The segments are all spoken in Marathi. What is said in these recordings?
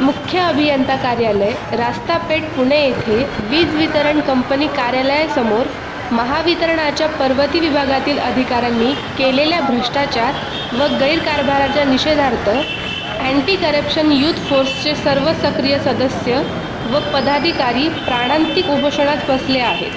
मुख्य अभियंता कार्यालय रास्तापेठ पुणे येथे वीज वितरण कंपनी कार्यालयासमोर महावितरणाच्या पर्वती विभागातील अधिकाऱ्यांनी केलेल्या भ्रष्टाचार व गैरकारभाराच्या निषेधार्थ अँटी करप्शन युथ फोर्सचे सर्व सक्रिय सदस्य व पदाधिकारी प्राणांतिक उपोषणात बसले आहेत.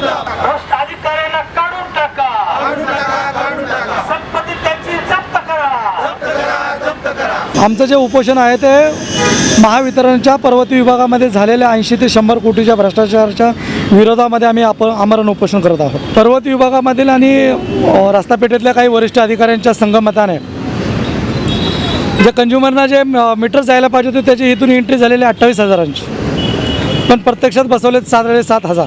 भ्रष्टाधिकाऱ्यांना काढून टाका. काढून टाका काढून टाका. संपत्ती त्यांची जप्त करा. जप्त करा जप्त करा. आमचं जे उपोषण आहे ते महावितरणच्या पर्वती विभागामध्ये झालेल्या ऐंशी ते शंभर कोटीच्या भ्रष्टाचाराच्या विरोधामध्ये आम्ही आप आमरण उपोषण करत आहोत. पर्वती विभागामधील आणि रस्तापेठेतल्या काही वरिष्ठ अधिकाऱ्यांच्या संगमताने जे कंझ्युमरना जे मीटर जायला पाहिजे होते त्याची इथून एंट्री झालेली अठ्ठावीस हजारांची. पण प्रत्यक्षात बसवलेत सात सात हजार.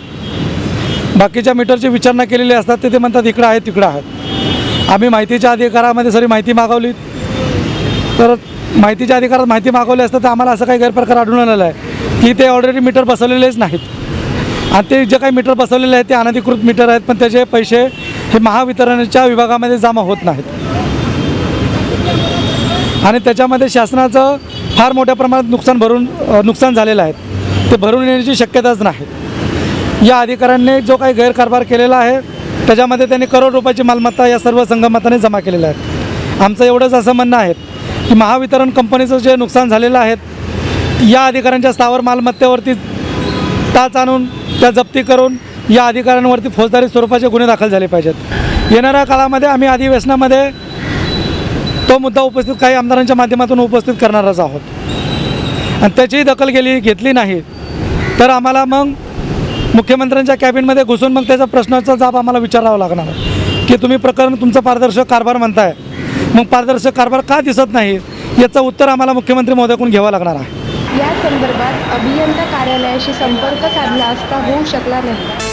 बाकीच्या मीटरची विचारणा केलेली असतात ते ते म्हणतात इकडं आहे तिकडं आहेत. आम्ही माहितीच्या अधिकारामध्ये सरी माहिती मागवली तर माहितीच्या अधिकारात माहिती मागवली असतात तर आम्हाला असं काही गैरप्रकार आढळून आलेला आहे. की ते ऑलरेडी मीटर बसवलेलेच नाहीत. आणि ते जे काही मीटर बसवलेले आहेत ते अनधिकृत मीटर आहेत पण त्याचे पैसे हे महावितरणच्या विभागामध्ये जमा होत नाहीत. आणि त्याच्यामध्ये शासनाचं फार मोठ्या प्रमाणात नुकसान भरून नुकसान झालेलं आहे. ते भरून येण्याची शक्यताच नाही. या अधिकाऱ्यांनी जो काही गैरकारभार केलेला आहे त्याच्यामध्ये त्यांनी करोड रुपयाची मालमत्ता या सर्व संगमताने जमा केलेल्या आहेत. आमचं एवढंच असं म्हणणं आहे की महावितरण कंपनीचं जे नुकसान झालेलं आहे या अधिकाऱ्यांच्या स्थावर मालमत्तेवरती टाच आणून त्या जप्ती करून या अधिकाऱ्यांवरती फौजदारी स्वरूपाचे गुन्हे दाखल झाले पाहिजेत. येणाऱ्या काळामध्ये आम्ही अधिवेशनामध्ये तो मुद्दा उपस्थित काही आमदारांच्या माध्यमातून उपस्थित करणारच आहोत. आणि त्याचीही दखल गेली घेतली नाही तर आम्हाला मग मुख्यमंत्र्यांच्या कॅबिनमध्ये घुसून मग त्याचा प्रश्नाचा जाब आम्हाला विचारावा लागणार की तुम्ही प्रकरण तुमचं पारदर्शक कारभार म्हणताय. मग पारदर्शक कारभार का दिसत नाही? याचं उत्तर आम्हाला मुख्यमंत्री महोदयाकडून घ्यावं लागणार आहे. या संदर्भात अभियंता कार्यालयाशी संपर्क साधला असता होऊ शकला नाही.